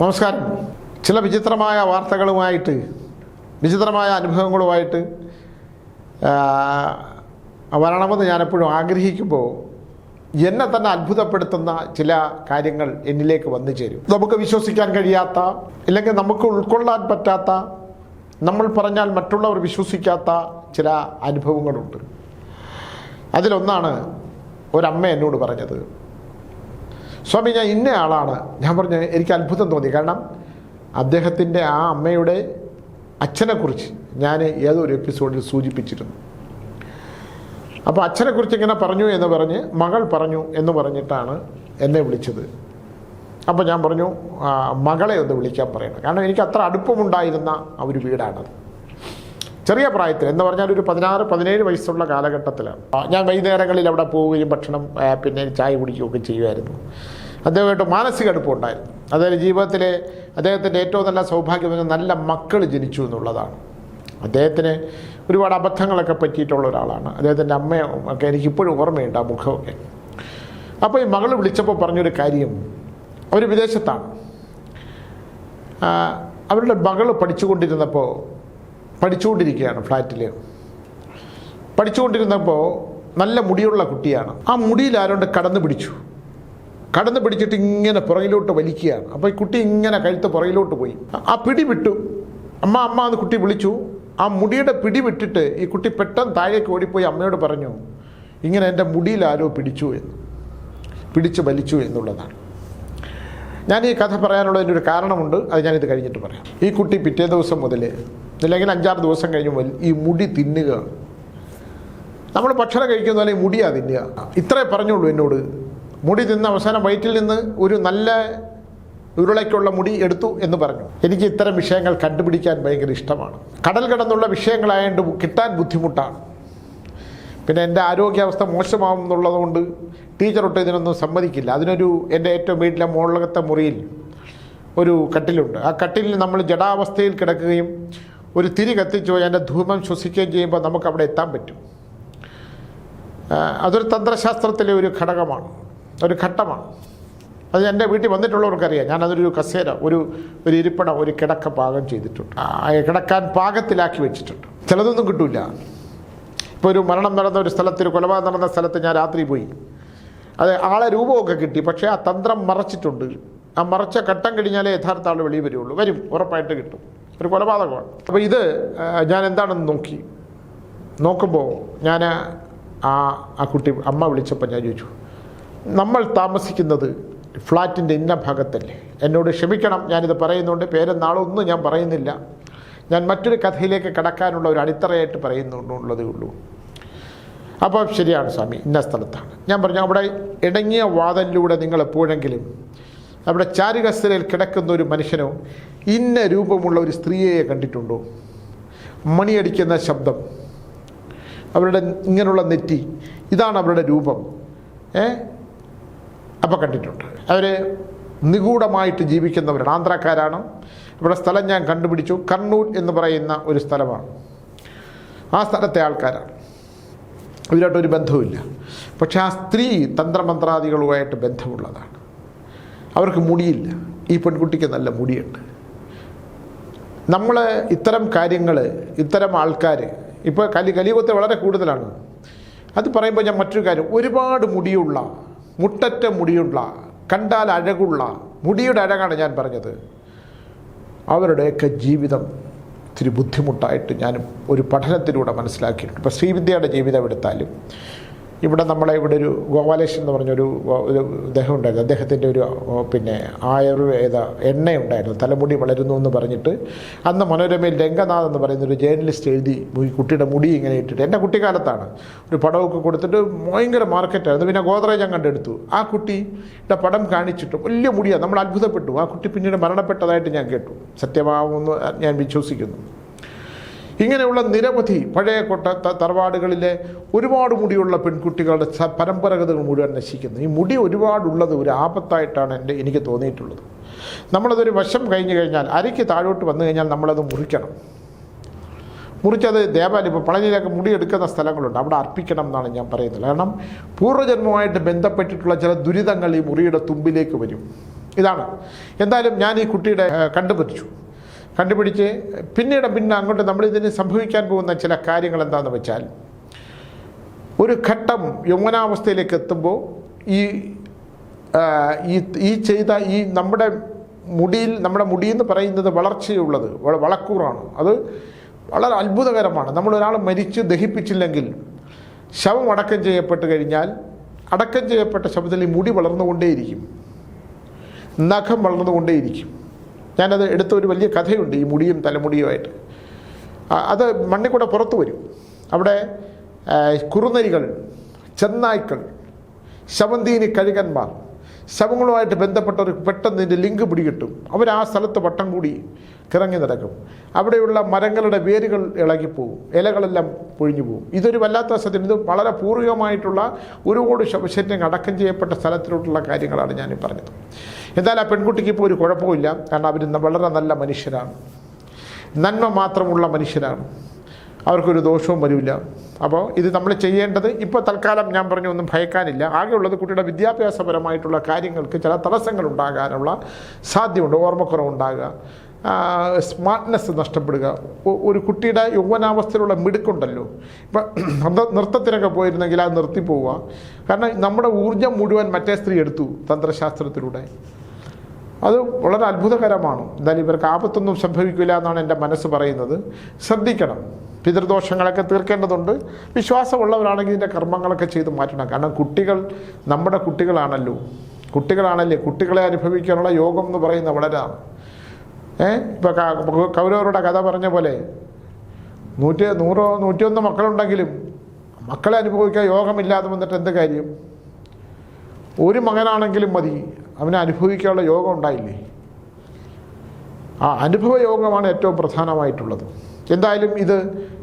നമസ്കാരം. ചില വിചിത്രമായ വാർത്തകളുമായിട്ട് വിചിത്രമായ അനുഭവങ്ങളുമായിട്ട് വരണമെന്ന് ഞാനെപ്പോഴും ആഗ്രഹിക്കുമ്പോൾ എന്നെ തന്നെ അത്ഭുതപ്പെടുത്തുന്ന ചില കാര്യങ്ങൾ എന്നിലേക്ക് വന്നു ചേരും. നമുക്ക് വിശ്വസിക്കാൻ കഴിയാത്ത ഇല്ലെങ്കിൽ നമുക്ക് ഉൾക്കൊള്ളാൻ പറ്റാത്ത നമ്മൾ പറഞ്ഞാൽ മറ്റുള്ളവർ വിശ്വസിക്കാത്ത ചില അനുഭവങ്ങളുണ്ട്. അതിലൊന്നാണ് ഒരമ്മ എന്നോട് പറഞ്ഞത്. സ്വാമി ഞാൻ ഇന്ന ആളാണ്. ഞാൻ പറഞ്ഞു എനിക്ക് അത്ഭുതം തോന്നി. കാരണം അദ്ദേഹത്തിന്റെ ആ അമ്മയുടെ അച്ഛനെക്കുറിച്ച് ഞാൻ ഏതൊരു എപ്പിസോഡിൽ സൂചിപ്പിച്ചിരുന്നു. അപ്പോൾ അച്ഛനെക്കുറിച്ച് ഇങ്ങനെ പറഞ്ഞു എന്ന് പറഞ്ഞ് മകൾ പറഞ്ഞു എന്ന് പറഞ്ഞിട്ടാണ് എന്നെ വിളിച്ചത്. അപ്പോൾ ഞാൻ പറഞ്ഞു മകളെ ഒന്ന് വിളിക്കാൻ പറയണം. കാരണം എനിക്ക് അത്ര അടുപ്പമുണ്ടായിരുന്ന ആ ഒരു വീടാണത്. ചെറിയ പ്രായത്തിൽ എന്ന് പറഞ്ഞാൽ ഒരു പതിനാറ് പതിനേഴ് വയസ്സുള്ള കാലഘട്ടത്തിലാണ്. ഞാൻ വൈകുന്നേരങ്ങളിൽ അവിടെ പോവുകയും ഭക്ഷണം പിന്നെ ചായ കുടിക്കുകയൊക്കെ ചെയ്യുമായിരുന്നു. അദ്ദേഹമായിട്ട് മാനസിക അടുപ്പമുണ്ടായിരുന്നു അതായത് ജീവിതത്തിലെ അദ്ദേഹത്തിന്റെ ഏറ്റവും നല്ല സൗഭാഗ്യം നല്ല മക്കൾ ജനിച്ചു എന്നുള്ളതാണ്. അദ്ദേഹത്തിന് ഒരുപാട് അബദ്ധങ്ങളൊക്കെ പറ്റിയിട്ടുള്ള ഒരാളാണ്. അദ്ദേഹത്തിന്റെ അമ്മയും ഒക്കെ എനിക്കിപ്പോഴും ഓർമ്മയുണ്ട് ആ മുഖമൊക്കെ. അപ്പോൾ ഈ മകൾ വിളിച്ചപ്പോൾ പറഞ്ഞൊരു കാര്യം. അവർ വിദേശത്താണ്. അവരുടെ മകൾ പഠിച്ചുകൊണ്ടിരുന്നപ്പോൾ പഠിച്ചുകൊണ്ടിരിക്കുകയാണ് ഫ്ലാറ്റിൽ പഠിച്ചുകൊണ്ടിരുന്നപ്പോൾ നല്ല മുടിയുള്ള കുട്ടിയാണ്. ആ മുടിയിൽ ആരോണ്ട് കടന്നു പിടിച്ചു. കടന്നു പിടിച്ചിട്ട് ഇങ്ങനെ പുറകിലോട്ട് വലിക്കുകയാണ്. അപ്പോൾ ഈ കുട്ടി ഇങ്ങനെ കഴുത്ത് പുറകിലോട്ട് പോയി. ആ പിടി വിട്ടു. അമ്മ അമ്മ എന്ന് കുട്ടി വിളിച്ചു. ആ മുടിയുടെ പിടി വിട്ടിട്ട് ഈ കുട്ടി പെട്ടെന്ന് താഴേക്ക് ഓടിപ്പോയി അമ്മയോട് പറഞ്ഞു ഇങ്ങനെ എന്റെ മുടിയിൽ ആരോ പിടിച്ചു എന്ന്. പിടിച്ചു വലിച്ചു എന്നുള്ളതാണ്. ഞാൻ ഈ കഥ പറയാനുള്ളതിന്റെ ഒരു കാരണമുണ്ട്. അത് ഞാനിത് കഴിഞ്ഞിട്ട് പറയാം. ഈ കുട്ടി പിറ്റേ ദിവസം മുതൽ അല്ലെങ്കിൽ അഞ്ചാറ് ദിവസം കഴിഞ്ഞ് മുതൽ ഈ മുടി തിന്നുക. നമ്മൾ ഭക്ഷണം കഴിക്കുന്ന പോലെ മുടിയാ തിന്നുക. ഇത്രേ പറഞ്ഞുള്ളൂ എന്നോട്. മുടി തിന്ന് അവസാനം വയറ്റിൽ നിന്ന് ഒരു നല്ല ഉരുളയ്ക്കുള്ള മുടി എടുത്തു എന്ന് പറഞ്ഞു. എനിക്ക് ഇത്തരം വിഷയങ്ങൾ കണ്ടുപിടിക്കാൻ ഭയങ്കര ഇഷ്ടമാണ്. കടൽ കടന്നുള്ള വിഷയങ്ങളായതുകൊണ്ട് കിട്ടാൻ ബുദ്ധിമുട്ടാണ്. പിന്നെ എന്റെ ആരോഗ്യാവസ്ഥ മോശമാവും എന്നുള്ളതുകൊണ്ട് ടീച്ചറൊട്ട് ഇതിനൊന്നും സമ്മതിക്കില്ല. അതിനൊരു എന്റെ ഏറ്റവും വീട്ടിലെ മുകളിലകത്തെ മുറിയിൽ ഒരു കട്ടിലുണ്ട്. ആ കട്ടിലിൽ നമ്മൾ ജടാവസ്ഥയിൽ കിടക്കുകയും ഒരു തിരി കത്തിച്ചു അതിന്റെ ധൂമം ശ്വസിക്കുകയും ചെയ്യുമ്പോൾ നമുക്ക് അവിടെ എത്താൻ പറ്റും. അതൊരു തന്ത്രശാസ്ത്രത്തിലെ ഒരു ഘടകമാണ്. ഒരു ഘട്ടമാണ്. അത് എന്റെ വീട്ടിൽ വന്നിട്ടുള്ളവർക്കറിയാം. ഞാനതൊരു കസേര ഒരു ഒരു ഇരിപ്പിടം ഒരു കിടക്ക പാകം ചെയ്തിട്ടുണ്ട്. കിടക്കാൻ പാകത്തിലാക്കി വെച്ചിട്ടുണ്ട്. ചിലതൊന്നും കിട്ടില്ല ഇപ്പോൾ ഒരു മരണം നടന്ന ഒരു സ്ഥലത്ത് ഒരു കൊലപാതകം നടന്ന സ്ഥലത്ത് ഞാൻ രാത്രി പോയി. അത് ആളെ രൂപമൊക്കെ കിട്ടി. പക്ഷേ ആ തന്ത്രം മറച്ചിട്ടുണ്ട്. ആ മറച്ച ഘട്ടം കഴിഞ്ഞാലേ യഥാർത്ഥ ആൾ വെളിയിൽ വരുള്ളൂ. വരും ഉറപ്പായിട്ട് കിട്ടും. ഒരു കൊലപാതകമാണ്. അപ്പോൾ ഇത് ഞാൻ എന്താണെന്ന് നോക്കി. നോക്കുമ്പോൾ ഞാൻ ആ ആ കുട്ടി അമ്മ വിളിച്ചപ്പോൾ ഞാൻ ചോദിച്ചു നമ്മൾ താമസിക്കുന്നത് ഫ്ലാറ്റിന്റെ ഇന്ന ഭാഗത്തല്ലേ? എന്നോട് ക്ഷമിക്കണം ഞാനിത് പറയുന്നുണ്ട്. പേരും നാളൊന്നും ഞാൻ പറയുന്നില്ല. ഞാൻ മറ്റൊരു കഥയിലേക്ക് കടക്കാനുള്ള ഒരു അടിത്തറയായിട്ട് പറയുന്നുള്ളതേ ഉള്ളൂ. അപ്പോൾ ശരിയാണ് സ്വാമി ഇന്ന സ്ഥലത്താണ്. ഞാൻ പറഞ്ഞു അവിടെ ഇടങ്ങിയ വാതലിലൂടെ നിങ്ങൾ എപ്പോഴെങ്കിലും അവിടെ ചാരുകസ്ഥലയിൽ കിടക്കുന്ന ഒരു മനുഷ്യനോ ഇന്ന രൂപമുള്ള ഒരു സ്ത്രീയെ കണ്ടിട്ടുണ്ടോ? മണിയടിക്കുന്ന ശബ്ദം അവരുടെ ഇങ്ങനെയുള്ള നെറ്റി ഇതാണ് അവരുടെ രൂപം. ഏ? അപ്പോൾ കണ്ടിട്ടുണ്ട്. അവർ നിഗൂഢമായിട്ട് ജീവിക്കുന്നവരാണ്. ആന്ധ്രാക്കാരാണ്. ഇവിടെ സ്ഥലം ഞാൻ കണ്ടുപിടിച്ചു. കണ്ണൂർ എന്ന് പറയുന്ന ഒരു സ്ഥലമാണ്. ആ സ്ഥലത്തെ ആൾക്കാരാണ്. ഇവരായിട്ടൊരു ബന്ധവുമില്ല. പക്ഷെ ആ സ്ത്രീ തന്ത്രമന്ത്രാദികളുമായിട്ട് ബന്ധമുള്ളതാണ്. അവർക്ക് മുടിയില്ല. ഈ പെൺകുട്ടിക്ക് നല്ല മുടിയുണ്ട്. നമ്മൾ ഇത്തരം കാര്യങ്ങൾ ഇത്തരം ആൾക്കാർ ഇപ്പോൾ കലി കലിയുഗത്തെ വളരെ കൂടുതലാണ്. അത് പറയുമ്പോൾ ഞാൻ മറ്റൊരു കാര്യം. ഒരുപാട് മുടിയുള്ള മുട്ടറ്റ മുടിയുള്ള കണ്ടാൽ അഴകുള്ള മുടിയുടെ അഴകാണ് ഞാൻ പറഞ്ഞത്. അവരുടെയൊക്കെ ജീവിതം ഇത്തിരി ബുദ്ധിമുട്ടായിട്ട് ഞാൻ ഒരു പഠനത്തിലൂടെ മനസ്സിലാക്കിയിട്ടുണ്ട്. ഇപ്പോൾ ശ്രീവിദ്യയുടെ ജീവിതം എടുത്താലും ഇവിടെ നമ്മളെ ഇവിടെ ഒരു ഗോപാലേഷൻ എന്ന് പറഞ്ഞൊരു ഒരു ഇദ്ദേഹം ഉണ്ടായിരുന്നു. അദ്ദേഹത്തിന്റെ ഒരു പിന്നെ ആയുർവേദ എണ്ണയുണ്ടായിരുന്നു. തലമുടി വളരുന്നു എന്ന് പറഞ്ഞിട്ട് അന്ന് മനോരമയിൽ രംഗനാഥ് എന്ന് പറയുന്ന ഒരു ജേർണലിസ്റ്റ് എഴുതി കുട്ടിയുടെ മുടി ഇങ്ങനെ ഇട്ടിട്ട്. എന്റെ കുട്ടിക്കാലത്താണ്. ഒരു പടമൊക്കെ കൊടുത്തിട്ട് ഭയങ്കര മാർക്കറ്റായിരുന്നു. പിന്നെ ഗോദ്രേജ് ഞാൻ കണ്ടെടുത്തു. ആ കുട്ടിയുടെ പടം കാണിച്ചിട്ട് വലിയ മുടിയാണ്. നമ്മൾ അത്ഭുതപ്പെട്ടു. ആ കുട്ടി പിന്നീട് മരണപ്പെട്ടതായിട്ട് ഞാൻ കേട്ടു. സത്യമാവുമെന്ന് ഞാൻ വിശ്വസിക്കുന്നു. ഇങ്ങനെയുള്ള നിരവധി പഴയ കൊട്ട തറവാടുകളിലെ ഒരുപാട് മുടിയുള്ള പെൺകുട്ടികളുടെ പരമ്പരാഗതകൾ മുഴുവൻ നശിക്കുന്നു. ഈ മുടി ഒരുപാടുള്ളത് ഒരു ആപത്തായിട്ടാണ് എന്റെ എനിക്ക് തോന്നിയിട്ടുള്ളത്. നമ്മളതൊരു വശം കഴിഞ്ഞ് കഴിഞ്ഞാൽ അരയ്ക്ക് താഴോട്ട് വന്നു കഴിഞ്ഞാൽ നമ്മളത് മുറിക്കണം. മുറിച്ചത് ദേവാലയം ഇപ്പോൾ പളനിയിലൊക്കെ മുടിയെടുക്കുന്ന സ്ഥലങ്ങളുണ്ട്. അവിടെ അർപ്പിക്കണം എന്നാണ് ഞാൻ പറയുന്നത്. കാരണം പൂർവജന്മമായിട്ട് ബന്ധപ്പെട്ടിട്ടുള്ള ചില ദുരിതങ്ങൾ ഈ മുറിയുടെ തുമ്പിലേക്ക് വരും. ഇതാണ്. എന്തായാലും ഞാൻ ഈ കുട്ടിയുടെ കണ്ടുപിടിച്ചു കണ്ടുപിടിച്ച് പിന്നീട് പിന്നെ അങ്ങോട്ട് നമ്മളിതിന് സംഭവിക്കാൻ പോകുന്ന ചില കാര്യങ്ങൾ എന്താണെന്ന് വെച്ചാൽ ഒരു ഘട്ടം യൗവനാവസ്ഥയിലേക്ക് എത്തുമ്പോൾ ഈ ഈ ചെയ്ത ഈ നമ്മുടെ മുടിയിൽ നമ്മുടെ മുടി എന്ന് പറയുന്നത് വളർച്ചയുള്ളത് വളക്കൂറാണ്. അത് വളരെ അത്ഭുതകരമാണ്. നമ്മൾ ഒരാൾ മരിച്ച് ദഹിപ്പിച്ചില്ലെങ്കിൽ ശവം അടക്കം ചെയ്യപ്പെട്ട് കഴിഞ്ഞാൽ അടക്കം ചെയ്യപ്പെട്ട ശവത്തിൽ ഈ മുടി വളർന്നുകൊണ്ടേയിരിക്കും. നഖം വളർന്നുകൊണ്ടേയിരിക്കും. ഞാനത് എടുത്ത ഒരു വലിയ കഥയുണ്ട് ഈ മുടിയും തലമുടിയുമായിട്ട്. അത് മണ്ണിൽ കൂടെ പുറത്തു വരും. അവിടെ കുറുനരികൾ ചെന്നായ്ക്കൾ ശവന്തീനി കഴുകന്മാർ ശവങ്ങളുമായിട്ട് ബന്ധപ്പെട്ടവർ പെട്ടെന്ന് ഇതിന്റെ ലിങ്ക് പിടികിട്ടും. അവർ ആ സ്ഥലത്ത് വട്ടം കൂടി കിറങ്ങി നടക്കും. അവിടെയുള്ള മരങ്ങളുടെ വേരുകൾ ഇളകിപ്പോവും. ഇലകളെല്ലാം പൊഴിഞ്ഞു പോകും ഇതൊരു വല്ലാത്ത സത്യം ഇത് വളരെ പൂർവികമായിട്ടുള്ള ഒരുപാട് ശവശരീരം അടക്കം ചെയ്യപ്പെട്ട സ്ഥലത്തിലോട്ടുള്ള കാര്യങ്ങളാണ് ഞാൻ പറഞ്ഞത്. എന്തായാലും ആ പെൺകുട്ടിക്ക് ഇപ്പോൾ ഒരു കുഴപ്പമില്ല കാരണം അവർ വളരെ നല്ല മനുഷ്യരാണ്. നന്മ മാത്രമുള്ള മനുഷ്യരാണ്. അവർക്കൊരു ദോഷവും വരില്ല. അപ്പോൾ ഇത് നമ്മൾ ചെയ്യേണ്ടത് ഇപ്പോൾ തൽക്കാലം ഞാൻ പറഞ്ഞു ഒന്നും ഭയക്കാനില്ല. ആകെയുള്ളത് കുട്ടിയുടെ വിദ്യാഭ്യാസപരമായിട്ടുള്ള കാര്യങ്ങൾക്ക് ചില തടസ്സങ്ങൾ ഉണ്ടാകാനുള്ള സാധ്യതയുണ്ട് ഓർമ്മക്കുറവുണ്ടാകുക. സ്മാർട്ട്നെസ് നഷ്ടപ്പെടുക. ഒരു കുട്ടിയുടെ യൗവനാവസ്ഥയിലുള്ള മിടുക്കുണ്ടല്ലോ. ഇപ്പം നൃത്തത്തിനൊക്കെ പോയിരുന്നെങ്കിൽ അത് നിർത്തിപ്പോവുക കാരണം നമ്മുടെ ഊർജം മുഴുവൻ മറ്റേ സ്ത്രീ എടുത്തു തന്ത്രശാസ്ത്രത്തിലൂടെ. അത് വളരെ അത്ഭുതകരമാണ്. എന്തായാലും ഇവർക്ക് ആപത്തൊന്നും സംഭവിക്കില്ല എന്നാണ് എന്റെ മനസ്സ് പറയുന്നത്. ശ്രദ്ധിക്കണം. പിതൃദോഷങ്ങളൊക്കെ തീർക്കേണ്ടതുണ്ട്. വിശ്വാസമുള്ളവരാണെങ്കിൽ ഇതിന്റെ കർമ്മങ്ങളൊക്കെ ചെയ്ത് മാറ്റണം. കാരണം കുട്ടികൾ നമ്മുടെ കുട്ടികളാണല്ലോ. കുട്ടികളാണല്ലേ. കുട്ടികളെ അനുഭവിക്കാനുള്ള യോഗം എന്ന് പറയുന്നത് വളരാണ് ഏ? ഇപ്പോൾ കൗരവരുടെ കഥ പറഞ്ഞ പോലെ നൂറ്റി നൂറോ നൂറ്റിയൊന്ന് മക്കളുണ്ടെങ്കിലും മക്കളെ അനുഭവിക്കാൻ യോഗമില്ലാതെ വന്നിട്ട് എന്ത് കാര്യം? ഒരു മകനാണെങ്കിലും മതി. അവനെ അനുഭവിക്കാനുള്ള യോഗം ഉണ്ടായില്ലേ? ആ അനുഭവ യോഗമാണ് ഏറ്റവും പ്രധാനമായിട്ടുള്ളത്. എന്തായാലും ഇത്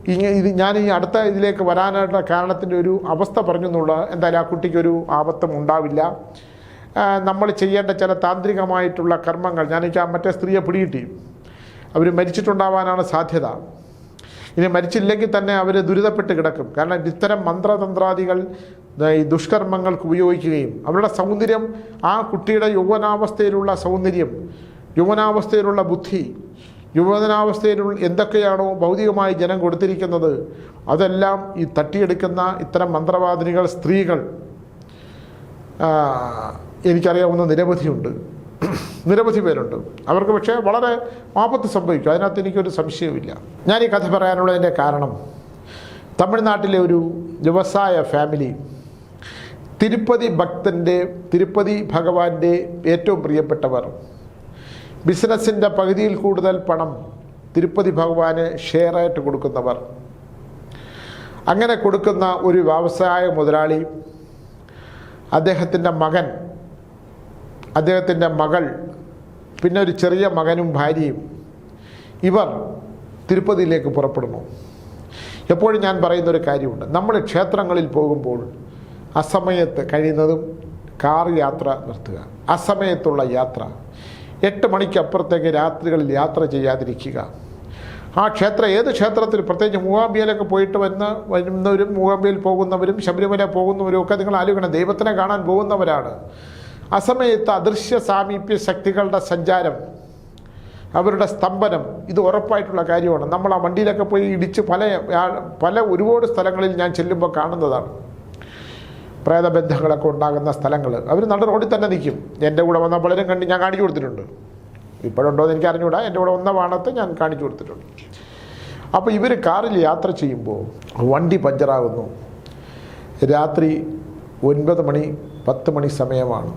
ഇത് ഞാൻ ഈ അടുത്ത ഇതിലേക്ക് വരാനായിട്ടുള്ള കാരണത്തിന്റെ ഒരു അവസ്ഥ പറഞ്ഞു എന്നുള്ള എന്തായാലും ആ കുട്ടിക്കൊരു ആപത്തും ഉണ്ടാവില്ല. നമ്മൾ ചെയ്യേണ്ട ചില താന്ത്രികമായിട്ടുള്ള കർമ്മങ്ങൾ ഞാൻ ആ മറ്റേ സ്ത്രീയെ പിടികിട്ടി. അവർ മരിച്ചിട്ടുണ്ടാവാനാണ് സാധ്യത. ഇനി മരിച്ചില്ലെങ്കിൽ തന്നെ അവർ ദുരിതപ്പെട്ട് കിടക്കും. കാരണം ഇത്തരം മന്ത്രതന്ത്രാദികൾ ഈ ദുഷ്കർമ്മങ്ങൾക്ക് ഉപയോഗിക്കുകയും അവരുടെ സൗന്ദര്യം ആ കുട്ടിയുടെ യൗവനാവസ്ഥയിലുള്ള സൗന്ദര്യം യൗവനാവസ്ഥയിലുള്ള ബുദ്ധി യൗവനാവസ്ഥയിലുള്ള എന്തൊക്കെയാണോ ഭൗതികമായി ജനം കൊടുത്തിരിക്കുന്നത് അതെല്ലാം ഈ തട്ടിയെടുക്കുന്ന ഇത്തരം മന്ത്രവാദിനികൾ സ്ത്രീകൾ എനിക്കറിയാവുന്ന നിരവധിയുണ്ട്. നിരവധി പേരുണ്ട്. അവർക്ക് പക്ഷേ വളരെ ആപത്ത് സംഭവിക്കും. അതിനകത്ത് എനിക്കൊരു സംശയവുമില്ല. ഞാൻ ഈ കഥ പറയാനുള്ളതിന്റെ കാരണം തമിഴ്നാട്ടിലെ ഒരു വ്യവസായ ഫാമിലി തിരുപ്പതി ഭക്തന്റെ തിരുപ്പതി ഭഗവാന്റെ ഏറ്റവും പ്രിയപ്പെട്ടവർ ബിസിനസ്സിന്റെ പകുതിയിൽ കൂടുതൽ പണം തിരുപ്പതി ഭഗവാന് ഷെയറായിട്ട് കൊടുക്കുന്നവർ. അങ്ങനെ കൊടുക്കുന്ന ഒരു വ്യവസായ മുതലാളി അദ്ദേഹത്തിന്റെ മകൻ അദ്ദേഹത്തിന്റെ മകൾ പിന്നെ ഒരു ചെറിയ മകനും ഭാര്യയും ഇവർ തിരുപ്പതിയിലേക്ക് പുറപ്പെടുന്നു. എപ്പോഴും ഞാൻ പറയുന്നൊരു കാര്യമുണ്ട്. നമ്മൾ ക്ഷേത്രങ്ങളിൽ പോകുമ്പോൾ അസമയത്ത് കഴിയുന്നതും കാർ യാത്ര നിർത്തുക. അസമയത്തുള്ള യാത്ര. എട്ട് മണിക്കപ്പുറത്തേക്ക് രാത്രികളിൽ യാത്ര ചെയ്യാതിരിക്കുക. ആ ക്ഷേത്രം ഏത് ക്ഷേത്രത്തിൽ? പ്രത്യേകിച്ച് മൂകാംബിയയിലൊക്കെ പോയിട്ട് വരുന്ന വരുന്നവരും മൂകാംബിയയിൽ പോകുന്നവരും ശബരിമല പോകുന്നവരും ഒക്കെ നിങ്ങൾ ആലോചിക്കണം. ദൈവത്തിനെ കാണാൻ പോകുന്നവരാണ്. അസമയത്ത് അദൃശ്യ സാമീപ്യ ശക്തികളുടെ സഞ്ചാരം അവരുടെ സ്തംഭനം ഇത് ഉറപ്പായിട്ടുള്ള കാര്യമാണ്. നമ്മൾ ആ വണ്ടിയിലൊക്കെ പോയി ഇടിച്ച് പല പല ഒരുപാട് സ്ഥലങ്ങളിൽ ഞാൻ ചെല്ലുമ്പോൾ കാണുന്നതാണ്. പ്രേതബന്ധങ്ങളൊക്കെ ഉണ്ടാകുന്ന സ്ഥലങ്ങൾ. അവർ നട റോഡിൽ തന്നെ നിൽക്കും. എന്റെ കൂടെ വന്ന പലരും കണ്ട് ഞാൻ കാണിച്ചു കൊടുത്തിട്ടുണ്ട്. ഇപ്പോഴുണ്ടോ എന്ന് എനിക്ക് അറിഞ്ഞുകൂടാ എന്റെ കൂടെ വന്ന വാണത്തെ ഞാൻ കാണിച്ചു കൊടുത്തിട്ടുണ്ട്. അപ്പോൾ ഇവർ കാറിൽ യാത്ര ചെയ്യുമ്പോൾ വണ്ടി പഞ്ചറാകുന്നു. രാത്രി ഒൻപത് മണി പത്ത് മണി സമയമാണ്.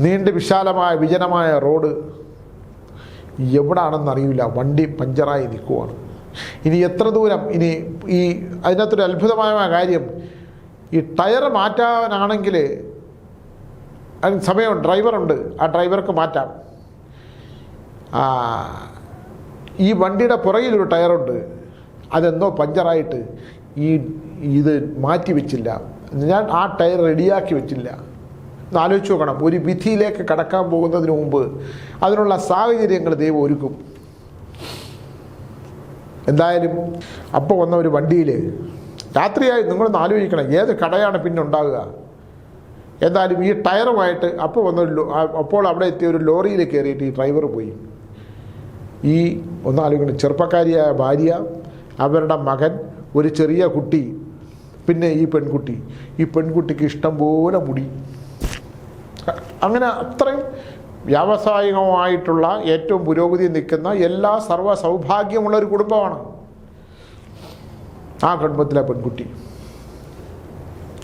നീണ്ട് വിശാലമായ വിജനമായ റോഡ് എവിടാണെന്ന് അറിയില്ല. വണ്ടി പഞ്ചറായി നിൽക്കുവാണ്. ഇനി എത്ര ദൂരം? ഇനി ഈ അതിനകത്തൊരു അത്ഭുതമായ കാര്യം. ഈ ടയർ മാറ്റാനാണെങ്കിൽ അതിന് സമയം ഡ്രൈവറുണ്ട് ആ ഡ്രൈവർക്ക് മാറ്റാം. ഈ വണ്ടിയുടെ പുറകിലൊരു ടയറുണ്ട് അതെന്തോ പഞ്ചറായിട്ട് ഈ ഇത് മാറ്റി വെച്ചില്ല. ഞാൻ ആ ടയർ റെഡിയാക്കി വെച്ചില്ല. ഒന്ന് ആലോചിച്ച് നോക്കണം ഒരു വിധിയിലേക്ക് കടക്കാൻ പോകുന്നതിന് മുമ്പ് അതിനുള്ള സാഹചര്യങ്ങൾ ദൈവം ഒരുക്കും. എന്തായാലും അപ്പോൾ വന്ന ഒരു വണ്ടിയിൽ രാത്രിയായി നിങ്ങളൊന്ന് ആലോചിക്കണം ഏത് കടയാണ് പിന്നെ ഉണ്ടാകുക എന്തായാലും ഈ ടയറുമായിട്ട് അപ്പോൾ വന്ന ഒരു ലോ- ആ- അപ്പോൾ അവിടെ എത്തിയ ഒരു ലോറിയിൽ കയറിയിട്ട് ഈ ഡ്രൈവർ പോയി. ഈ ഒന്നാലോചിക്കണം ചെറുപ്പക്കാരിയായ ഭാര്യ അവരുടെ മകൻ ഒരു ചെറിയ കുട്ടി പിന്നെ ഈ പെൺകുട്ടി. ഈ പെൺകുട്ടിക്ക് ഇഷ്ടം പോലെ മുടി. അങ്ങനെ അത്രയും വ്യാവസായികമായിട്ടുള്ള ഏറ്റവും പുരോഗതി നിൽക്കുന്ന എല്ലാ സർവ സൗഭാഗ്യമുള്ള ഒരു കുടുംബമാണ്. ആ കുടുംബത്തിലെ പെൺകുട്ടി.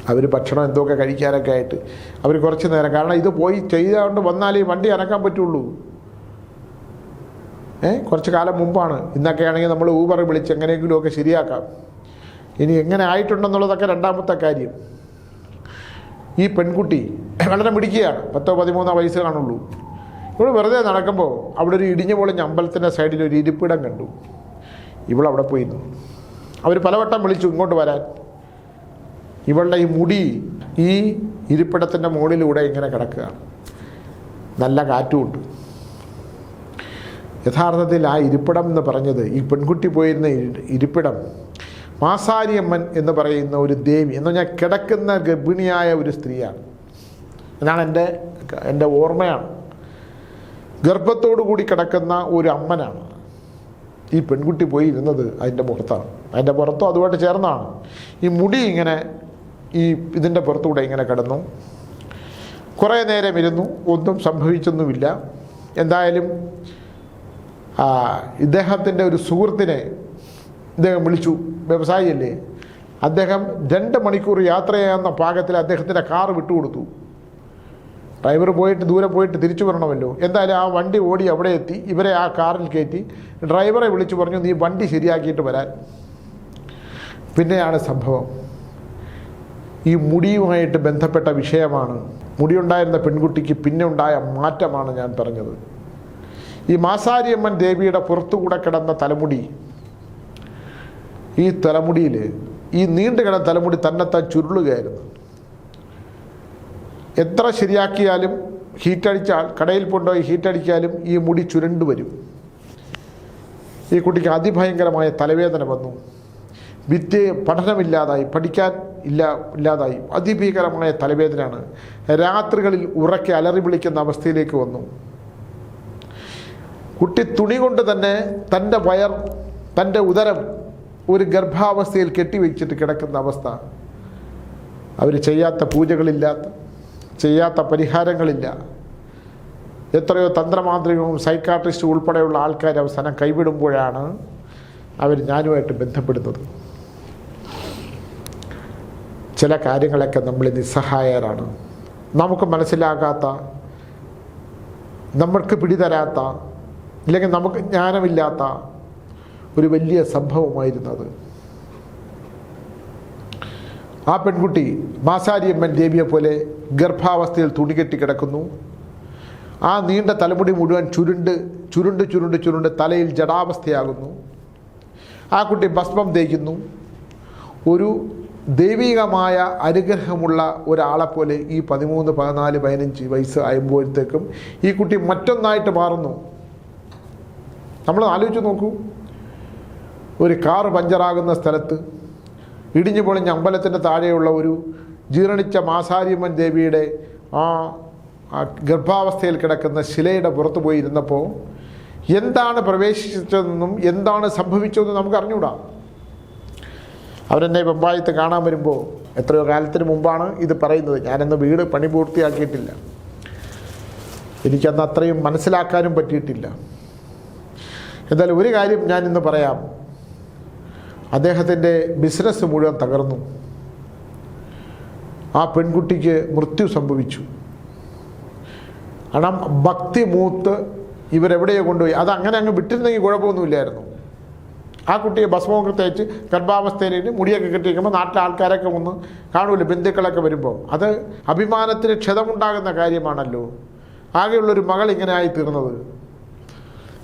അവർ ഭക്ഷണം എന്തൊക്കെ കഴിക്കാനൊക്കെ ആയിട്ട്. അവർ കുറച്ച് നേരം കാരണം ഇത് പോയി ചെയ്തുകൊണ്ട് വന്നാലേ വണ്ടി അനക്കാൻ പറ്റുള്ളൂ. ഏ കുറച്ച് കാലം മുമ്പാണ്. ഇന്നൊക്കെ ആണെങ്കിൽ നമ്മൾ ഊബർ വിളിച്ച് എങ്ങനെയെങ്കിലുമൊക്കെ ശരിയാക്കാം. ഇനി എങ്ങനെ ആയിട്ടുണ്ടെന്നുള്ളതൊക്കെ രണ്ടാമത്തെ കാര്യം. ഈ പെൺകുട്ടി വളരെ മിടിക്കുകയാണ് പത്തോ പതിമൂന്നോ വയസ്സ് കാണുള്ളൂ. ഇവിടെ വെറുതെ നടക്കുമ്പോൾ അവിടെ ഒരു ഇടിഞ്ഞു പൊളിഞ്ഞ അമ്പലത്തിന്റെ സൈഡിൽ ഒരു ഇരിപ്പിടം കണ്ടു. ഇവളവിടെ പോയിരുന്നു. അവർ പലവട്ടം വിളിച്ചു ഇങ്ങോട്ട് വരാൻ. ഇവളുടെ ഈ മുടി ഈ ഇരിപ്പിടത്തിന്റെ മുകളിലൂടെ ഇങ്ങനെ കിടക്കുകയാണ്. നല്ല കാറ്റുമുണ്ട്. യഥാർത്ഥത്തിൽ ആ ഇരിപ്പിടം എന്ന് പറഞ്ഞത് ഈ പെൺകുട്ടി പോയിരുന്ന ഇരി- ഇരിപ്പിടം മാസാരിയമ്മൻ എന്ന് പറയുന്ന ഒരു ദേവി എന്ന് പറഞ്ഞാൽ കിടക്കുന്ന ഗർഭിണിയായ ഒരു സ്ത്രീയാണ്. എന്നാണ് എന്റെ എന്റെ ഓർമ്മയാണ്. ഗർഭത്തോടു കൂടി കിടക്കുന്ന ഒരു അമ്മനാണ് ഈ പെൺകുട്ടി പോയി ഇരുന്നത് അതിന്റെ പുറത്താണ് അതിന്റെ പുറത്തും അതുമായിട്ട് ചേർന്നാണ് ഈ മുടി ഇങ്ങനെ ഈ ഇതിന്റെ പുറത്തുകൂടെ ഇങ്ങനെ കിടന്നു. കുറേ നേരം ഇരുന്നു. ഒന്നും സംഭവിച്ചൊന്നുമില്ല. എന്തായാലും ഇദ്ദേഹത്തിന്റെ ഒരു സുഹൃത്തിനെ ഇദ്ദേഹം വിളിച്ചു. വ്യവസായിയല്ലേ? അദ്ദേഹം രണ്ട് മണിക്കൂർ യാത്ര ചെയ്യാവുന്ന പാകത്തിൽ അദ്ദേഹത്തിന്റെ കാർ വിട്ടുകൊടുത്തു. ഡ്രൈവർ പോയിട്ട് ദൂരെ പോയിട്ട് തിരിച്ചു വരണമല്ലോ. എന്തായാലും ആ വണ്ടി ഓടി അവിടെ എത്തി. ഇവരെ ആ കാറിൽ കയറ്റി. ഡ്രൈവറെ വിളിച്ചു പറഞ്ഞു നീ വണ്ടി ശരിയാക്കിയിട്ട് വരാൻ. പിന്നെയാണ് സംഭവം. ഈ മുടിയുമായിട്ട് ബന്ധപ്പെട്ട വിഷയമാണ്. മുടിയുണ്ടായിരുന്ന പെൺകുട്ടിക്ക് പിന്നെ ഉണ്ടായ മാറ്റമാണ് ഞാൻ പറഞ്ഞത്. ഈ മാസാരിയമ്മൻ ദേവിയുടെ പുറത്തുകൂടെ കിടന്ന തലമുടി ഈ തലമുടിയിൽ ഈ നീണ്ടു കിടന്ന തലമുടി തന്നെത്താൻ ചുരുളുകയായിരുന്നു. എത്ര ശരിയാക്കിയാലും ഹീറ്റടിച്ചാൽ കടയിൽ കൊണ്ടുപോയി ഹീറ്റടിക്കാലും ഈ മുടി ചുരുണ്ടു വരും. ഈ കുട്ടിക്ക് അതിഭയങ്കരമായ തലവേദന വന്നു. വിദ്യ പഠനമില്ലാതായി പഠിക്കാൻ ഇല്ല ഇല്ലാതായി. അതിഭീകരമായ തലവേദനയാണ്. രാത്രികളിൽ ഉറക്കെ അലറി വിളിക്കുന്ന അവസ്ഥയിലേക്ക് വന്നു. കുട്ടി തുണി കൊണ്ട് തന്നെ തന്റെ വയർ തന്റെ ഉദരം ഒരു ഗർഭാവസ്ഥയിൽ കെട്ടിവെച്ചിട്ട് കിടക്കുന്ന അവസ്ഥ. അവർ ചെയ്യാത്ത പൂജകളില്ലാത്ത ചെയ്യാത്ത പരിഹാരങ്ങളില്ല. എത്രയോ തന്ത്രമാന്ത്രികവും സൈക്കാട്രിസ്റ്റും ഉൾപ്പെടെയുള്ള ആൾക്കാർ അവസാനം കൈവിടുമ്പോഴാണ് അവർ ഞാനുമായിട്ട് ബന്ധപ്പെടുന്നത്. ചില കാര്യങ്ങളൊക്കെ നമ്മൾ നിസ്സഹായരാണ്. നമുക്ക് മനസ്സിലാകാത്ത നമ്മൾക്ക് പിടിതരാത്ത ഇല്ലെങ്കിൽ നമുക്ക് ജ്ഞാനമില്ലാത്ത ഒരു വലിയ സംഭവമായിരുന്നത് ആ പെൺകുട്ടി മാസാരിയമ്മൻ ദേവിയെ പോലെ ഗർഭാവസ്ഥയിൽ തുണികെട്ടി കിടക്കുന്നു. ആ നീണ്ട തലമുടി മുഴുവൻ ചുരുണ്ട് ചുരുണ്ട് ചുരുണ്ട് ചുരുണ്ട് തലയിൽ ജടാവസ്ഥയാകുന്നു. ആ കുട്ടി ഭസ്മം തേക്കുന്നു ഒരു ദൈവികമായ അനുഗ്രഹമുള്ള ഒരാളെപ്പോലെ ഈ പതിമൂന്ന് പതിനാല് പതിനഞ്ച് വയസ്സ് ആയപ്പോഴത്തേക്കും ഈ കുട്ടി മറ്റൊന്നായിട്ട് മാറുന്നു. നമ്മൾ ആലോചിച്ച് നോക്കൂ. ഒരു കാർ പഞ്ചറാകുന്ന സ്ഥലത്ത് ഇടിഞ്ഞു പൊളിഞ്ഞ അമ്പലത്തിന്റെ താഴെയുള്ള ഒരു ജീർണിച്ച മാസാരിയമ്മൻ ദേവിയുടെ ആ ഗർഭാവസ്ഥയിൽ കിടക്കുന്ന ശിലയുടെ പുറത്തു പോയി ഇരുന്നപ്പോൾ എന്താണ് പ്രവേശിച്ചതെന്നും എന്താണ് സംഭവിച്ചതെന്നും നമുക്ക് അറിഞ്ഞൂടാ അവരെന്നെ പമ്പായത്ത് കാണാൻ വരുമ്പോൾ എത്രയോ കാലത്തിന് മുമ്പാണ് ഇത് പറയുന്നത്. ഞാനെന്ന് വീട് പണി പൂർത്തിയാക്കിയിട്ടില്ല. എനിക്കന്ന് അത്രയും മനസ്സിലാക്കാനും പറ്റിയിട്ടില്ല. എന്തായാലും ഒരു കാര്യം ഞാൻ ഇന്ന് പറയാം. അദ്ദേഹത്തിന്റെ ബിസിനസ് മുഴുവൻ തകർന്നു. ആ പെൺകുട്ടിക്ക് മൃത്യു സംഭവിച്ചു. കാരണം ഭക്തി മൂത്ത് ഇവരെവിടെയോ കൊണ്ടുപോയി. അത് അങ്ങനെ അങ്ങ് വിട്ടിരുന്നെങ്കിൽ കുഴപ്പമൊന്നുമില്ലായിരുന്നു. ആ കുട്ടിയെ ഭസ്മമൊക്കെ തേച്ച് ഗർഭാവസ്ഥയിൽ മുടിയൊക്കെ കെട്ടിയിരിക്കുമ്പോൾ നാട്ടിലെ ആൾക്കാരൊക്കെ ഒന്ന് കാണുമല്ലോ ബന്ധുക്കളൊക്കെ വരുമ്പോൾ. അത് അഭിമാനത്തിന് ക്ഷതമുണ്ടാകുന്ന കാര്യമാണല്ലോ. ആകെയുള്ളൊരു മകൾ ഇങ്ങനെ ആയി തീർന്നത്.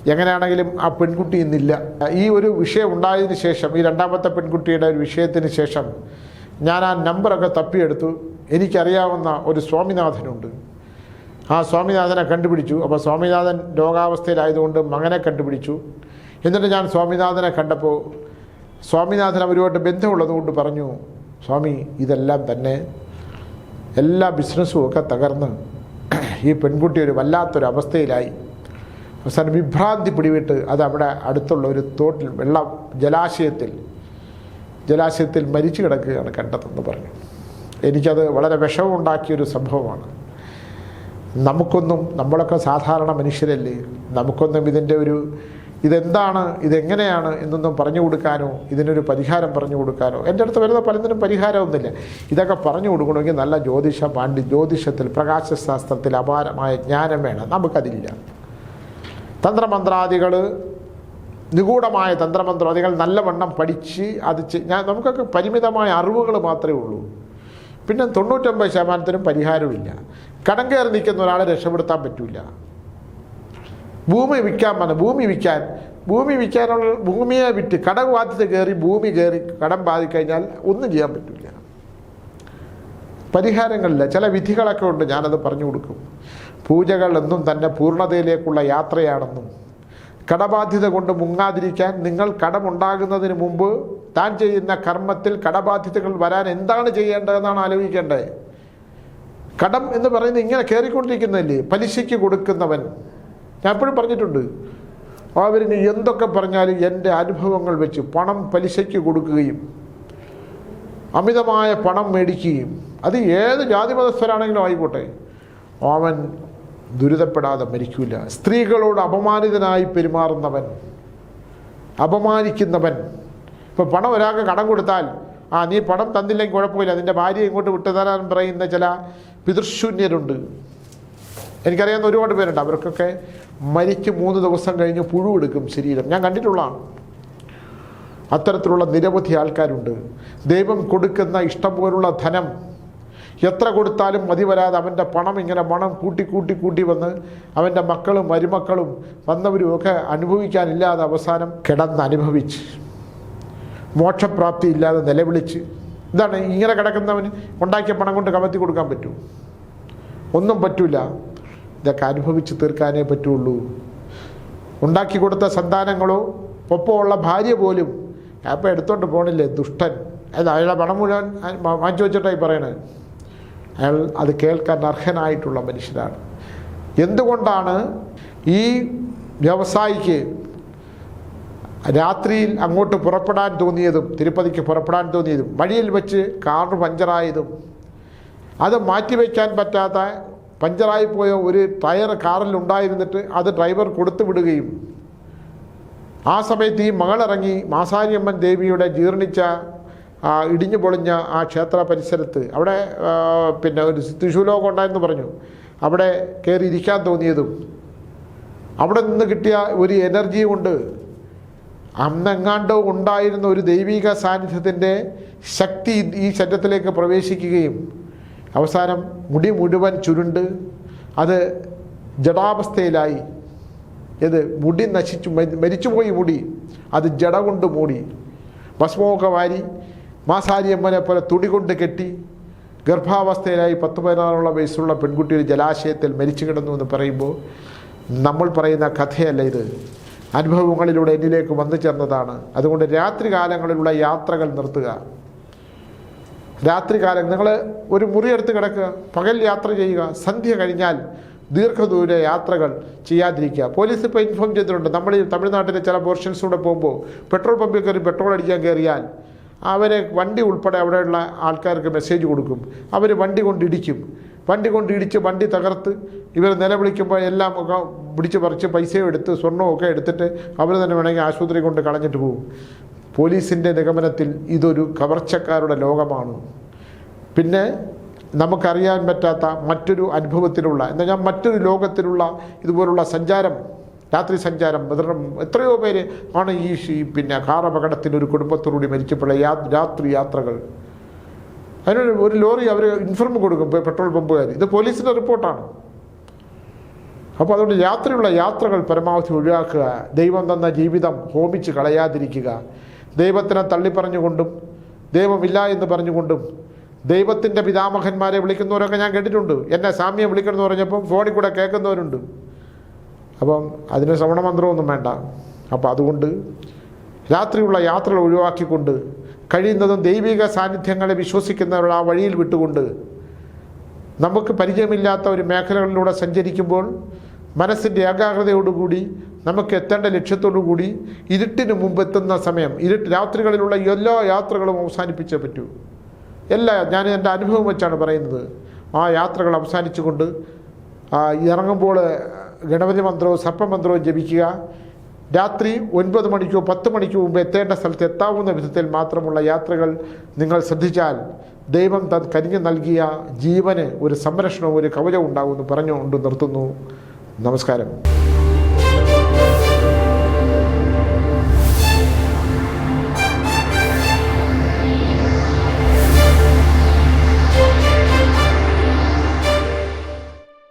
എങ്ങനെയാണെങ്കിലും ആ പെൺകുട്ടി ഇന്നില്ല. ഈ ഒരു വിഷയം ഉണ്ടായതിന് ശേഷം ഈ രണ്ടാമത്തെ പെൺകുട്ടിയുടെ ഒരു വിഷയത്തിന് ശേഷം ഞാൻ ആ നമ്പറൊക്കെ തപ്പിയെടുത്തു. എനിക്കറിയാവുന്ന ഒരു സ്വാമിനാഥനുണ്ട്. ആ സ്വാമിനാഥനെ കണ്ടുപിടിച്ചു. അപ്പോൾ സ്വാമിനാഥൻ രോഗാവസ്ഥയിലായതുകൊണ്ട് മകനെ കണ്ടുപിടിച്ചു. എന്നിട്ട് ഞാൻ സ്വാമിനാഥനെ കണ്ടപ്പോൾ സ്വാമിനാഥൻ അവരുമായിട്ട് ബന്ധമുള്ളതുകൊണ്ട് പറഞ്ഞു സ്വാമി ഇതെല്ലാം തന്നെ എല്ലാ ബിസിനസ്സും ഒക്കെ തകർന്ന് ഈ പെൺകുട്ടി ഒരു വല്ലാത്തൊരു അവസ്ഥയിലായി അവസാനം വിഭ്രാന്തി പിടിവിട്ട് അത് അവിടെ അടുത്തുള്ള ഒരു തോട്ടിൽ വെള്ളം ജലാശയത്തിൽ ജലാശയത്തിൽ മരിച്ചു കിടക്കുകയാണ് കണ്ടതെന്ന് പറഞ്ഞു. എനിക്കത് വളരെ വിഷമമുണ്ടാക്കിയൊരു സംഭവമാണ്. നമുക്കൊന്നും നമ്മളൊക്കെ സാധാരണ മനുഷ്യരല്ലേ നമുക്കൊന്നും ഇതിന്റെ ഒരു ഇതെന്താണ്? ഇതെങ്ങനെയാണ്? എന്നൊന്നും പറഞ്ഞു കൊടുക്കാനോ ഇതിനൊരു പരിഹാരം പറഞ്ഞു കൊടുക്കാനോ. എന്റെ അടുത്ത് വരുന്ന പലതിനും പരിഹാരമൊന്നുമില്ല. ഇതൊക്കെ പറഞ്ഞു കൊടുക്കണമെങ്കിൽ നല്ല ജ്യോതിഷ പാണ്ഡി ജ്യോതിഷത്തിൽ പ്രകാശശാസ്ത്രത്തിൽ അപാരമായ ജ്ഞാനം വേണം. നമുക്കതില്ല. തന്ത്രമന്ത്രാദികൾ നിഗൂഢമായ തന്ത്രമന്ത്രാദികൾ നല്ലവണ്ണം പഠിച്ച് അത് ഞാൻ നമുക്കൊക്കെ പരിമിതമായ അറിവുകൾ മാത്രമേ ഉള്ളൂ. പിന്നെ തൊണ്ണൂറ്റൊമ്പത് ശതമാനത്തിനും പരിഹാരമില്ല. കടം കയറി നിൽക്കുന്ന ഒരാളെ രക്ഷപ്പെടുത്താൻ പറ്റില്ല ഭൂമി വിൽക്കാൻ പറഞ്ഞു ഭൂമി വിൽക്കാൻ. ഭൂമി വിൽക്കാനുള്ള ഭൂമിയെ വിറ്റ് കടം ബാധ്യത കയറി ഭൂമി കയറി കടം ബാധിക്കഴിഞ്ഞാൽ ഒന്നും ചെയ്യാൻ പറ്റില്ല. പരിഹാരങ്ങളില്ല. ചില വിധികളൊക്കെ ഉണ്ട്. ഞാനത് പറഞ്ഞു കൊടുക്കും. പൂജകൾ എന്നും തന്നെ പൂർണതയിലേക്കുള്ള യാത്രയാണെന്നും. കടബാധ്യത കൊണ്ട് മുങ്ങാതിരിക്കാൻ നിങ്ങൾ കടമുണ്ടാകുന്നതിന് മുമ്പ് താൻ ചെയ്യുന്ന കർമ്മത്തിൽ കടബാധ്യതകൾ വരാൻ എന്താണ് ചെയ്യേണ്ടതെന്നാണ് ആലോചിക്കേണ്ടത്. കടം എന്ന് പറയുന്നത് ഇങ്ങനെ കയറിക്കൊണ്ടിരിക്കുന്നതല്ലേ? പലിശയ്ക്ക് കൊടുക്കുന്നവൻ. ഞാൻ എപ്പോഴും പറഞ്ഞിട്ടുണ്ട് അവരിന് എന്തൊക്കെ പറഞ്ഞാലും എന്റെ അനുഭവങ്ങൾ വെച്ച് പണം പലിശയ്ക്ക് കൊടുക്കുകയും അമിതമായ പണം മേടിക്കുകയും അത് ഏത് ജാതി മതസ്ഥരാണെങ്കിലും ആയിക്കോട്ടെ അവൻ ദുരിതപ്പെടാതെ മരിക്കില്ല സ്ത്രീകളോട് അപമാനിതനായി പെരുമാറുന്നവൻ അപമാനിക്കുന്നവൻ ഇപ്പോൾ പണം ഒരാൾക്ക് കടം കൊടുത്താൽ ആ നീ പണം തന്നില്ലെങ്കിൽ കുഴപ്പമില്ല അതിന്റെ ഭാര്യ ഇങ്ങോട്ട് വിട്ടുതരാൻ പറയുന്ന ചില പിതൃശൂന്യരുണ്ട്. എനിക്കറിയാവുന്ന ഒരുപാട് പേരുണ്ട്. അവർക്കൊക്കെ മരിച്ച് മൂന്ന് ദിവസം കഴിഞ്ഞ് പുഴുവെടുക്കും ശരീരം. ഞാൻ കണ്ടിട്ടുള്ളതാണ്. അത്തരത്തിലുള്ള നിരവധി ആൾക്കാരുണ്ട്. ദൈവം കൊടുക്കുന്ന ഇഷ്ടം പോലുള്ള ധനം എത്ര കൊടുത്താലും മതി വരാതെ അവന്റെ പണം ഇങ്ങനെ പണം കൂട്ടി കൂട്ടി കൂട്ടി വന്ന് അവന്റെ മക്കളും മരുമക്കളും വന്നവരും ഒക്കെ അനുഭവിക്കാനില്ലാതെ അവസാനം കിടന്ന് അനുഭവിച്ച്. മോക്ഷപ്രാപ്തി ഇല്ലാതെ നിലവിളിച്ച്. ഇതാണ് ഇങ്ങനെ കിടക്കുന്നവന് ഉണ്ടാക്കിയ പണം കൊണ്ട് കമത്തി കൊടുക്കാൻ പറ്റും ഒന്നും പറ്റൂല. ഇതൊക്കെ അനുഭവിച്ച് തീർക്കാനേ പറ്റുള്ളൂ. ഉണ്ടാക്കി കൊടുത്ത സന്താനങ്ങളോ ഒപ്പമുള്ള ഭാര്യ പോലും അപ്പം എടുത്തോണ്ട് പോണില്ലേ ദുഷ്ടൻ. അത് അയാളെ പണം മുഴുവൻ വാങ്ങിച്ചു വെച്ചിട്ടായി പറയണത് അയാൾ അത് കേൾക്കാൻ അർഹനായിട്ടുള്ള മനുഷ്യരാണ് എന്തുകൊണ്ടാണ് ഈ വ്യവസായിക്ക് രാത്രിയിൽ അങ്ങോട്ട് പുറപ്പെടാൻ തോന്നിയതും തിരുപ്പതിക്ക് പുറപ്പെടാൻ തോന്നിയതും വഴിയിൽ വെച്ച് കാറ് പഞ്ചറായതും അത് മാറ്റിവെക്കാൻ പറ്റാത്ത പഞ്ചറായി പോയ ഒരു ടയർ കാറിൽ ഉണ്ടായിരുന്നിട്ട് അത് ഡ്രൈവർ കൊടുത്തു വിടുകയും. ആ സമയത്ത് ഈ മകളിറങ്ങി മാസാരിയമ്മൻ ദേവിയുടെ ജീർണിച്ച ഇടിഞ്ഞു പൊളിഞ്ഞ ആ ക്ഷേത്ര പരിസരത്ത് അവിടെ പിന്നെ ഒരു തൃശൂലോകം ഉണ്ടായെന്ന് പറഞ്ഞു. അവിടെ കയറി ഇരിക്കാൻ തോന്നിയതും. അവിടെ നിന്ന് കിട്ടിയ ഒരു എനർജി കൊണ്ട് അന്നെങ്ങാണ്ടോ ഉണ്ടായിരുന്ന ഒരു ദൈവിക സാന്നിധ്യത്തിന്റെ ശക്തി ഈ ശരീരത്തിലേക്ക് പ്രവേശിക്കുകയും അവസാനം മുടി മുഴുവൻ ചുരുണ്ട്. അത് ജടാവസ്ഥയിലായി. ഇത് മുടി നശിച്ചു മരിച്ചുപോയി മുടി. അത് ജട കൊണ്ട് മൂടി. ഭസ്മമൊക്കെ വാരി മാസാരിയമ്മനെ പോലെ തുണി കൊണ്ട് കെട്ടി. ഗർഭാവസ്ഥയിലായി പത്ത് പതിനാറോളം വയസ്സുള്ള പെൺകുട്ടി ഒരു ജലാശയത്തിൽ മരിച്ചു കിടന്നു എന്ന് പറയുമ്പോൾ നമ്മൾ പറയുന്ന കഥയല്ല ഇത്. അനുഭവങ്ങളിലൂടെ എന്നിലേക്ക് വന്നു ചേർന്നതാണ്. അതുകൊണ്ട് രാത്രി കാലങ്ങളിലുള്ള യാത്രകൾ നിർത്തുക. രാത്രികാലം നിങ്ങൾ ഒരു മുറിയെടുത്ത് കിടക്കുക പകൽ യാത്ര ചെയ്യുക സന്ധ്യ കഴിഞ്ഞാൽ ദീർഘദൂര യാത്രകൾ ചെയ്യാതിരിക്കുക. പോലീസ് ഇപ്പോൾ ഇൻഫോം ചെയ്തിട്ടുണ്ട് നമ്മൾ തമിഴ്നാട്ടിലെ ചില പോർഷൻസിലൂടെ പോകുമ്പോൾ പെട്രോൾ പമ്പിൽ കയറി പെട്രോൾ അടിക്കാൻ കയറിയാൽ അവരെ വണ്ടി ഉൾപ്പെടെ അവിടെയുള്ള ആൾക്കാർക്ക് മെസ്സേജ് കൊടുക്കും. അവർ വണ്ടി കൊണ്ടിടിക്കും വണ്ടി കൊണ്ടിടിച്ച് വണ്ടി തകർത്ത് ഇവർ നിലവിളിക്കുമ്പോൾ എല്ലാം ഒക്കെ പിടിച്ച് പറിച്ച് പൈസയും എടുത്ത് സ്വർണവും ഒക്കെ എടുത്തിട്ട് അവർ തന്നെ വേണമെങ്കിൽ ആശുപത്രി കൊണ്ട് കളഞ്ഞിട്ട് പോകും. പോലീസിന്റെ നിഗമനത്തിൽ ഇതൊരു കവർച്ചക്കാരുടെ ലോകമാണ്. പിന്നെ നമുക്കറിയാൻ പറ്റാത്ത മറ്റൊരു അനുഭവത്തിലുള്ള എന്താ ഞാൻ മറ്റൊരു ലോകത്തിലുള്ള ഇതുപോലുള്ള സഞ്ചാരം രാത്രി സഞ്ചാരം വിതരണം എത്രയോ പേര് ആണ് ഈ പിന്നെ കാർ ഒരു കുടുംബത്തോടുകൂടി മരിച്ചപ്പോൾ യാ രാത്രി യാത്രകൾ. അതിനൊരു ഒരു ലോറി അവർ ഇൻഫോം കൊടുക്കും പെട്രോൾ പമ്പുകാർ ഇത് പോലീസിന്റെ റിപ്പോർട്ടാണ്. അപ്പോൾ അതുകൊണ്ട് യാത്രയുള്ള യാത്രകൾ പരമാവധി ഒഴിവാക്കുക ദൈവം തന്ന ജീവിതം ഹോമിച്ച് കളയാതിരിക്കുക. ദൈവത്തിനെ തള്ളിപ്പറഞ്ഞുകൊണ്ടും ദൈവമില്ല എന്ന് പറഞ്ഞുകൊണ്ടും ദൈവത്തിന്റെ പിതാമഹന്മാരെ വിളിക്കുന്നവരൊക്കെ ഞാൻ കേട്ടിട്ടുണ്ട്. എന്നെ സാമ്യം വിളിക്കണമെന്ന് പറഞ്ഞപ്പം ഫോണിൽ കൂടെ കേൾക്കുന്നവരുണ്ട്. അപ്പം അതിന് ശ്രവണമന്ത്രമൊന്നും വേണ്ട. അപ്പോൾ അതുകൊണ്ട് രാത്രിയുള്ള യാത്രകൾ ഒഴിവാക്കിക്കൊണ്ട് കഴിയുന്നതും ദൈവിക സാന്നിധ്യങ്ങളെ വിശ്വസിക്കുന്നവരുടെ ആ വഴിയിൽ വിട്ടുകൊണ്ട് നമുക്ക് പരിചയമില്ലാത്ത ഒരു മേഖലകളിലൂടെ സഞ്ചരിക്കുമ്പോൾ മനസ്സിന്റെ ഏകാഗ്രതയോടുകൂടി നമുക്ക് എത്തേണ്ട ലക്ഷ്യത്തോടു കൂടി ഇരുട്ടിന് മുമ്പ് എത്തുന്ന സമയം ഇരുട്ട് രാത്രികളിലുള്ള എല്ലാ യാത്രകളും അവസാനിപ്പിച്ചേ പറ്റൂ. എല്ലാ ഞാൻ എന്റെ അനുഭവം വെച്ചാണ് പറയുന്നത്. ആ യാത്രകൾ അവസാനിച്ചുകൊണ്ട് ഇറങ്ങുമ്പോൾ ഗണപതി മന്ത്രവും സർപ്പമന്ത്രവും ജപിക്കുക. രാത്രി ഒൻപത് മണിക്കോ പത്ത് മണിക്കോ മുമ്പ് എത്തേണ്ട സ്ഥലത്ത് എത്താവുന്ന വിധത്തിൽ മാത്രമുള്ള യാത്രകൾ നിങ്ങൾ ശ്രദ്ധിച്ചാൽ ദൈവം തൻ കരിഞ്ഞു നൽകിയ ജീവന് ഒരു സംരക്ഷണവും ഒരു കവചവും ഉണ്ടാകുമെന്ന് പറഞ്ഞുകൊണ്ട് നിർത്തുന്നു. നമസ്കാരം.